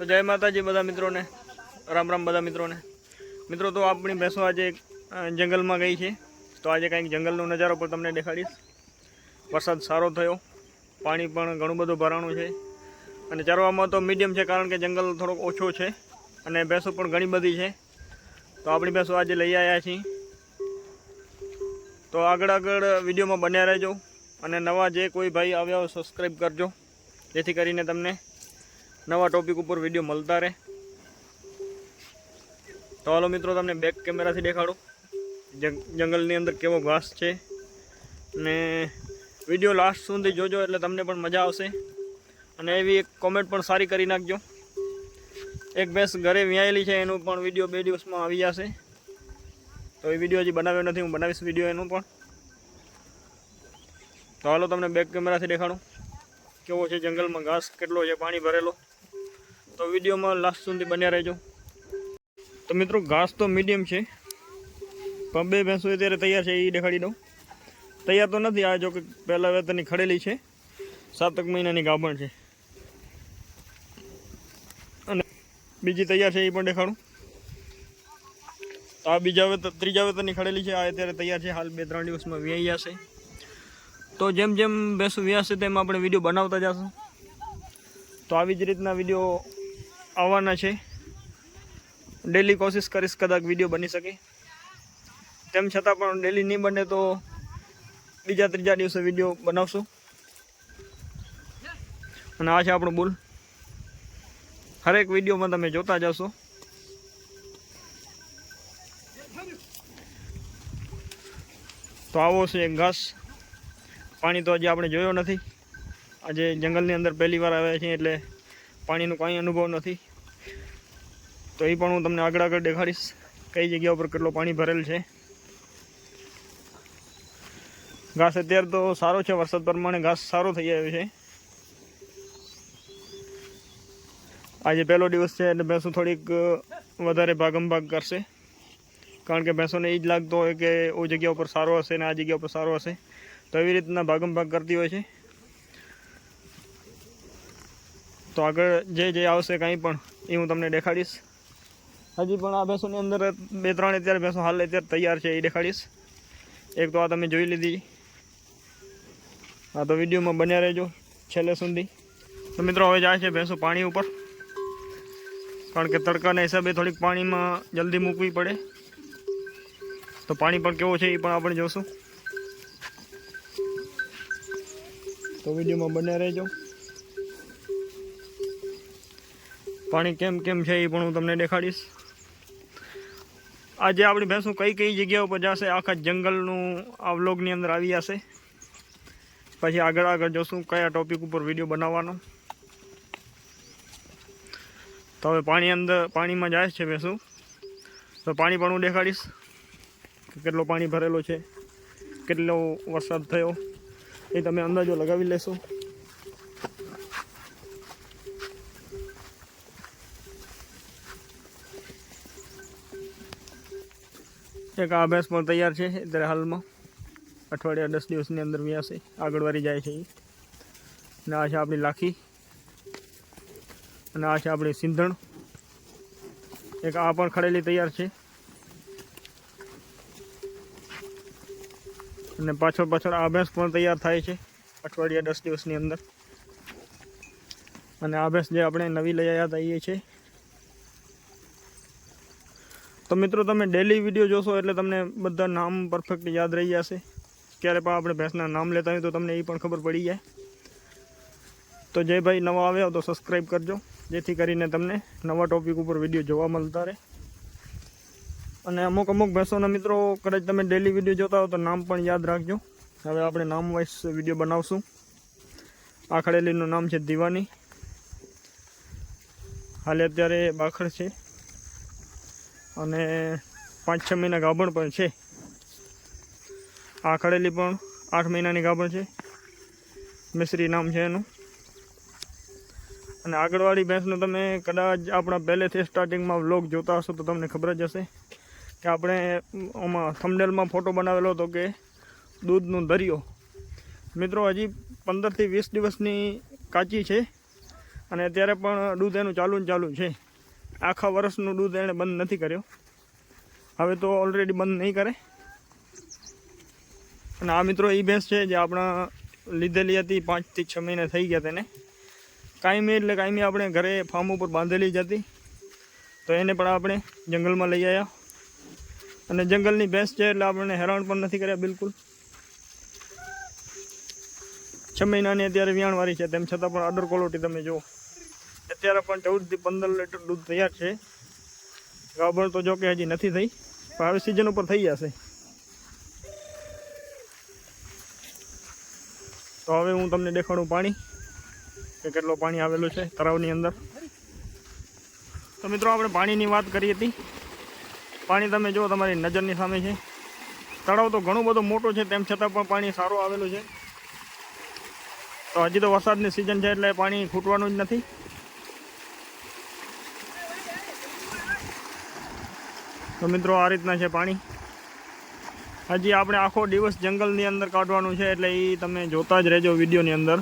તો જય માતાજી બધા મિત્રોને. રામ રામ બધા મિત્રોને. મિત્રો, તો આપણી ભેંસો આજે જંગલમાં ગઈ છે. તો આજે કંઈક જંગલનો નજારો પણ તમને દેખાડીશ. વરસાદ સારો થયો. પાણી પણ ઘણું બધું ભરાણું છે. અને ચરવામાં તો મીડિયમ છે કારણ કે જંગલ થોડોક ઓછો છે અને ભેંસો પણ ઘણી બધી છે. તો આપણી ભેંસો આજે લઈ આવ્યા છીએ. તો આગળ આગળ વિડીયોમાં બન્યા રહેજો અને નવા જે કોઈ ભાઈ આવ્યા હોય સબસ્ક્રાઈબ કરજો. જેથી કરીને તમને નવા ટોપિક ઉપર વીડિયો મળતા રહે. તો હાલો મિત્રો, તમને બેક કેમેરાથી દેખાડું. જંગ- જંગલની અંદર કેવો ઘાસ છે. ને વીડિયો લાસ્ટ સુધી જોજો, એટલે તમને પણ મજા આવશે. અને એવી એક કોમેન્ટ પણ સારી કરી નાખજો. એક ભેંસ ઘરે વ્યાયેલી છે, એનું પણ વીડિયો બે દિવસમાં આવી જશે. તો એ વીડિયો હજી બનાવ્યો નથી, હું બનાવીશ વીડિયો એનું પણ. તો હાલો તમને બેક કેમેરાથી દેખાડું. કેવો છે જંગલમાં ઘાસ, કેટલો છે, પાણી ભરેલો. તો વિડીયોમાં લાસ્ટ સુધી બન્યા રહેજો. તો મિત્રો, ઘાસ તો મીડિયમ છે. પણ બે ભેંસો અત્યારે તૈયાર છે એ દેખાડી દઉં. તૈયાર તો નથી, આ જો કે પહેલાં વેતનની ખડેલી છે. સાતક મહિનાની ગાભણ છે. અને બીજી તૈયાર છે એ પણ દેખાડું. આ બીજા વેતર ત્રીજા વેતરની ખડેલી છે, આ અત્યારે તૈયાર છે, હાલ બે ત્રણ દિવસમાં વ્યાઈ જશે તો જેમ જેમ ભેંસો વ્યાસે તેમ આપણે વીડિયો બનાવતા જશું. તો આવી જ રીતના વીડિયો આવવાના છે. ડેલી કોશિશ કરીશ કદાચ વીડિયો બની શકે. તેમ છતાં પણ ડેલી નહીં બને તો બીજા ત્રીજા દિવસે વીડિયો બનાવશું. અને આ છે આપણું બુલ. હરેક વિડીયોમાં તમે જોતા જશો તો આવો છે ઘાસ. પાણી તો હજી આપણે જોયો નથી. આજે જંગલની અંદર પહેલી વાર આવ્યા છીએ એટલે પાણીનો કાંઈ અનુભવ નથી. તો એ પણ હું તમને આગળ આગળ દેખાડીશ કઈ જગ્યા ઉપર કેટલું પાણી ભરેલ છે. ઘાસ અત્યારે તો સારો છે, વરસાદ પ્રમાણે ઘાસ સારો થઈ આવ્યો છે. આજે પહેલો દિવસ છે એટલે ભેંસો થોડીક વધારે ભાગમ ભાગ કરશે. કારણ કે ભેંસોને એ જ લાગતો હોય કે ઓ જગ્યા ઉપર સારો હશે ને આ જગ્યા ઉપર સારો હશે. તો એવી રીતના ભાગમ ભાગ કરતી હોય છે. તો આગળ જે જે આવશે કાંઈ પણ, એ હું તમને દેખાડીશ. હજી પણ આ ભેંસોની અંદર બે ત્રણ અત્યારે ભેંસો હાલ અત્યારે તૈયાર છે, એ દેખાડીશ. એક તો આ તમે જોઈ લીધી. હા તો વિડીયોમાં બન્યા રહેજો છેલ્લે સુધી. તો મિત્રો, હવે જાય છે ભેંસો પાણી ઉપર. કારણ કે તડકાના હિસાબે થોડીક પાણીમાં જલ્દી મૂકવી પડે. તો પાણી પણ કેવો છે એ પણ આપણે જોશું. તો વિડીયોમાં બન્યા રહેજો. પાણી કેમ કેમ છે એ પણ હું તમને દેખાડીશ. આજે આપણી ભેંસો કઈ કઈ જગ્યા ઉપર જશે, આખા જંગલનું આ વ્લોગની અંદર આવી જશે પછી આગળ આગળ જોશું કયા ટોપિક ઉપર વીડિયો બનાવવાનો. તો હવે પાણી અંદર, પાણીમાં જાય છે ભેંસું તો પાણી પણ હું દેખાડીશ કેટલો પાણી ભરેલો છે, કેટલો વરસાદ થયો, એ તમે અંદાજો લગાવી લેશો. એક આ ભેંસ પણ તૈયાર છે. અત્યારે હાલમાં અઠવાડિયા દસ દિવસની અંદર વ્યાસે આગળ વારી જાય છે અને આ છે આપણી લાખી. અને આ છે આપણી સિંધણ. એક આ પણ ખડેલી તૈયાર છે. અને પાછળ પાછળ આ ભેંસ પણ તૈયાર થાય છે અઠવાડિયા દસ દિવસની અંદર. અને આ ભેંસ જે આપણે નવી લઈ આવ્યા હતા એ છે તો મિત્રો તમે ડેલી વીડિયો જોશો એટલે તમને બધા નામ પરફેક્ટ યાદ રહી જશે. ક્યારે પણ આપણે ભેંસના નામ લેતા હોય તો તમને એ પણ ખબર પડી જાય. તો જે ભાઈ, નવા આવ્યા તો સબસ્ક્રાઈબ કરજો, જેથી કરીને તમને નવા ટોપિક ઉપર વીડિયો જોવા મળતા રહે. અને અમુક અમુક ભેંસોના મિત્રો, કદાચ તમે ડેલી વીડિયો જોતા હો તો નામ પણ યાદ રાખજો. હવે આપણે નામ વાઇઝ વીડિયો બનાવશું. આ નામ છે દીવાની. હાલે અત્યારે બાખડ છે. અને પાંચ છ મહિના ગાભણ પણ છે. આ ખડેલી પણ આઠ મહિનાની ગાભણ છે. મિશ્રી નામ છે એનું. અને આગળવાળી ભેંસનું તમે કદાચ આપણા પહેલેથી સ્ટાર્ટિંગમાં વ્લોગ જોતા હશો તો તમને ખબર જ હશે કે આપણે આમાં થમડેલમાં ફોટો બનાવેલો હતો કે દૂધનું દરિયો. મિત્રો, હજી પંદરથી વીસ દિવસની કાચી છે અને અત્યારે પણ દૂધ એનું ચાલુ ને ચાલુ છે. આખા વર્ષનું દૂધ એણે બંધ નથી કર્યો. હવે તો ઓલરેડી બંધ નહીં કરે. અને આ મિત્રો એ ભેંસ છે જે આપણા લીધેલી હતી પાંચથી છ મહિના થઈ ગયા તેને. કાયમી એટલે કાયમી આપણે ઘરે ફાર્મ ઉપર બાંધેલી જ હતી. તો એને પણ આપણે જંગલમાં લઈ આવ્યા અને જંગલની ભેંસ છે એટલે આપણને હેરાન પણ નથી કર્યા બિલકુલ. છ મહિનાની અત્યારે વિયાણવાળી છે, તેમ છતાં પણ અડર ક્વોલિટી તમે જુઓ. અત્યારે પણ ચૌદથી પંદર લીટર દૂધ તૈયાર છે. ગાભણ તો જો કે હજી નથી થઈ, પણ હવે સિઝન ઉપર થઈ જશે. તો હવે હું તમને દેખાડું પાણી, કે કેટલું પાણી આવેલું છે તળાવની અંદર. તો મિત્રો, આપણે પાણીની વાત કરી હતી. પાણી તમે જુઓ, તમારી નજરની સામે છે. તળાવ તો ઘણું બધું મોટું છે, તેમ છતાં પણ પાણી સારું આવેલું છે. તો હજી તો વરસાદની સિઝન છે, એટલે પાણી ખૂટવાનું જ નથી. તો મિત્રો આ રીતના છે પાણી. હજી આપણે આખો દિવસ જંગલની અંદર કાઢવાનું છે એટલે એ તમે જોતા જ રહેજો વિડીયોની અંદર.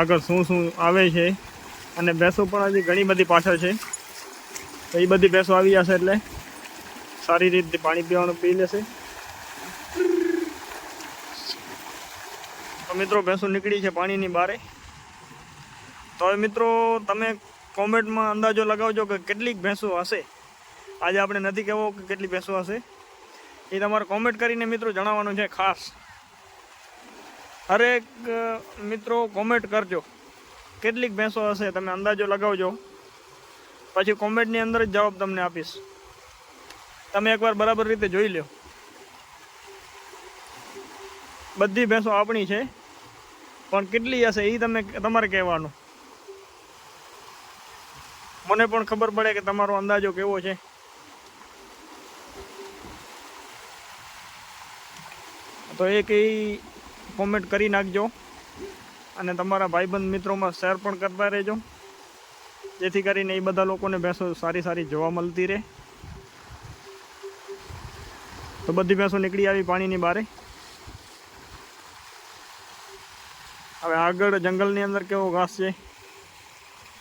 આગળ શું શું આવે છે અને ભેંસો પણ હજી ઘણી બધી પાછળ છે. તો એ બધી ભેંસો આવી જશે એટલે સારી રીતે પાણી પીવાનું પી લેશે. તો મિત્રો ભેંસો નીકળી છે પાણીની બારે. તો હવે મિત્રો તમે કોમેન્ટમાં અંદાજો લગાવજો કે કેટલીક ભેંસો હશે. આજે આપણે નથી કહેવો કે કેટલી ભેંસો હશે. એ તમારે કોમેન્ટ કરીને મિત્રો જણાવવાનું છે ખાસ. હરેક મિત્રો કોમેન્ટ કરજો. કેટલીક ભેંસો હશે તમે અંદાજો લગાવજો. પછી કોમેન્ટની અંદર જ જવાબ તમને આપીશ. તમે એકવાર બરાબર રીતે જોઈ લો બધી ભેંસો આપણી છે, પણ કેટલી હશે એ તમે, તમારે કહેવાનું. મને પણ ખબર પડે કે તમારો અંદાજો કેવો છે. તો એક એ કોમેન્ટ કરી નાખજો. અને તમારા ભાઈબંધ મિત્રોમાં શેર પણ કરતા રહેજો. જેથી કરીને એ બધા લોકોને ભેંસો સારી સારી જોવા મળતી રહે. તો બધી ભેંસો નીકળી આવી પાણીની બારે. હવે આગળ જંગલની અંદર કેવો ઘાસ છે,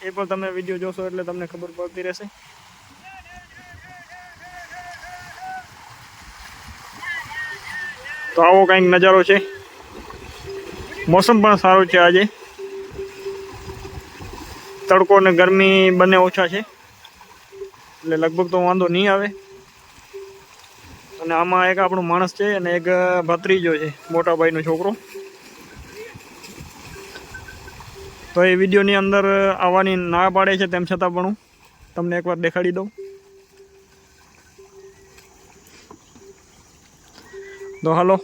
એ પણ તમે વીડિયો જોશો એટલે તમને ખબર પડતી રહેશે. તો આવો કંઈક નજારો છે. મોસમ પણ સારો છે આજે. તડકો અને ગરમી બંને ઓછા છે. એટલે લગભગ તો વાંધો નહીં આવે. અને આમાં એક આપણો માણસ છે અને એક ભત્રીજો છે, મોટા ભાઈનો છોકરો. તો એ વિડીયોની અંદર આવવાની ના પાડે છે, તેમ છતાં પણ હું તમને એકવાર દેખાડી દઉં. તો હાલો,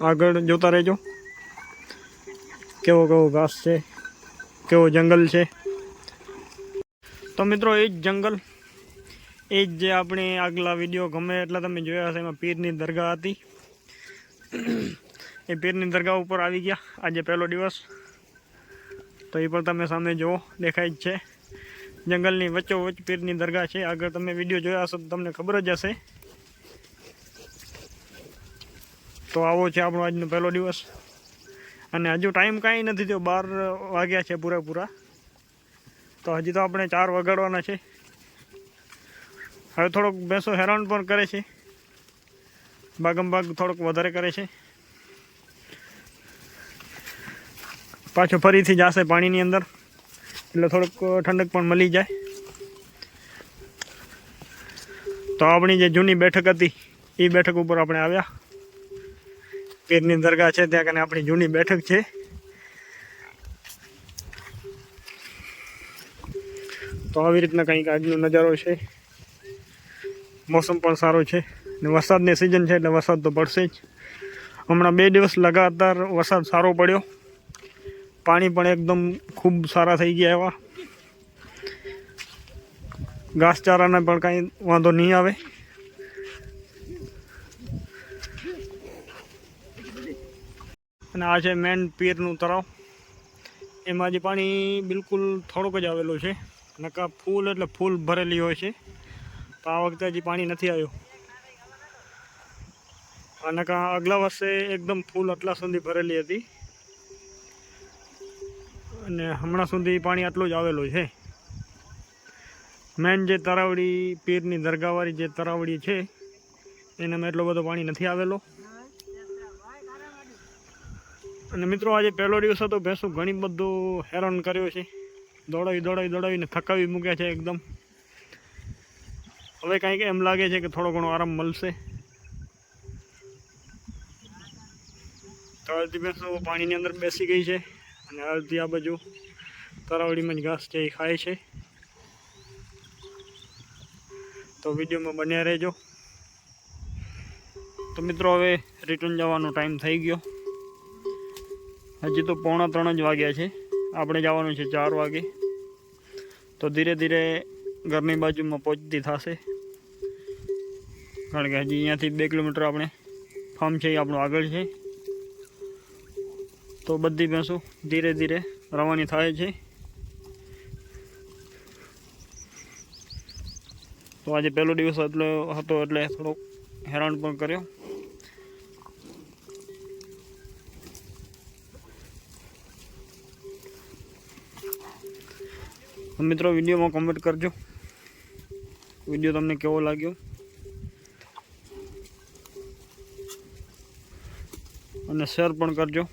આગળ જોતા રહેજો. કેવો કેવો ઘાસ છે, કેવો જંગલ છે. તો મિત્રો, એ જ જંગલ, એ જ જે આપણે આગલા વીડિયો ગમે એટલા તમે જોયા હશે, એમાં પીરની દરગાહ હતી. એ પીરની દરગાહ ઉપર આવી ગયા, આજે પહેલો દિવસ. તો એ પણ તમે સામે જુઓ, દેખાય જ છે. જંગલની વચ્ચોવચ્ચ પીરની દરગાહ છે. આગળ તમે વીડિયો જોયા હશો તો તમને ખબર જ હશે. તો આવો છે આપણો આજનો પહેલો દિવસ. અને હજુ ટાઈમ કાંઈ નથી થયો, બાર વાગ્યા છે પૂરેપૂરા. તો હજી તો આપણે ચાર વગાડવાના છે. હવે થોડોક બેસો હેરાન પણ કરે છે. ભાગમ ભાગ થોડોક વધારે કરે છે. પાછો ફરીથી જશે પાણીની અંદર. એટલે થોડુંક ઠંડક પણ મળી જાય. તો આપણી જે જૂની બેઠક હતી એ બેઠક ઉપર આપણે આવ્યા. પીરની દરગાહ છે, ત્યાં કને આપણી જૂની બેઠક છે. તો આવી રીતના કંઈક આજનો નજારો છે. મોસમ પણ સારો છે ને વરસાદની સિઝન છે એટલે વરસાદ તો પડશે જ. હમણાં બે દિવસ લગાતાર વરસાદ સારો પડ્યો. પાણી પણ એકદમ ખૂબ સારા થઈ ગયા એવા. ઘાસચારાને પણ કાંઈ વાંધો નહીં આવે. અને આ છે મેન પીરનું તળાવ. એમાં જે પાણી બિલકુલ થોડુંક જ આવેલું છે. નકા ફૂલ એટલે ફૂલ ભરેલી હોય છે. તો આ વખતે હજી પાણી નથી આવ્યું. અને આગલા વર્ષે એકદમ ફૂલ આટલા સુધી ભરેલી હતી. અને હમણાં સુધી પાણી આટલું જ આવેલું છે. મેન જે તરાવડી પીરની દરગાહવાળી જે તરાવડી છે એનામાં એટલો બધો પાણી નથી આવેલો. અને મિત્રો, આજે પહેલો દિવસ હતો, ભેંસું ઘણી બધું હેરાન કર્યો છે. દોડાવી દોડાવી દોડાવીને થકાવી મૂક્યા છે એકદમ. હવે કાંઈક એમ લાગે છે કે થોડો ઘણો આરામ મળશે. તો અડધી ભેંસો પાણીની અંદર બેસી ગઈ છે અને અડધી આ બાજુ તરાવડીમાં જ ઘાસ છે એ ખાય છે. તો વિડીયોમાં બન્યા રહેજો. તો મિત્રો, હવે રિટર્ન જવાનો ટાઈમ થઈ ગયો. હજી તો પોણા ત્રણ જ વાગ્યા છે. આપણે જવાનું છે ચાર વાગે. તો ધીરે ધીરે ઘરની બાજુમાં પહોંચતી થશે. કારણ કે હજી અહીંયાથી બે કિલોમીટર આપણે ફાર્મ છે એ આપણું આગળ છે. તો બધી ભેંસો ધીરે ધીરે રવાની થાય છે. તો આજે પહેલો દિવસ એટલો હતો એટલે થોડોક હેરાન પણ કર્યો. મિત્રો વિડીયોમાં કોમેન્ટ કરજો. વીડિયો તમને કેવો લાગ્યો? અને શેર પણ કરજો.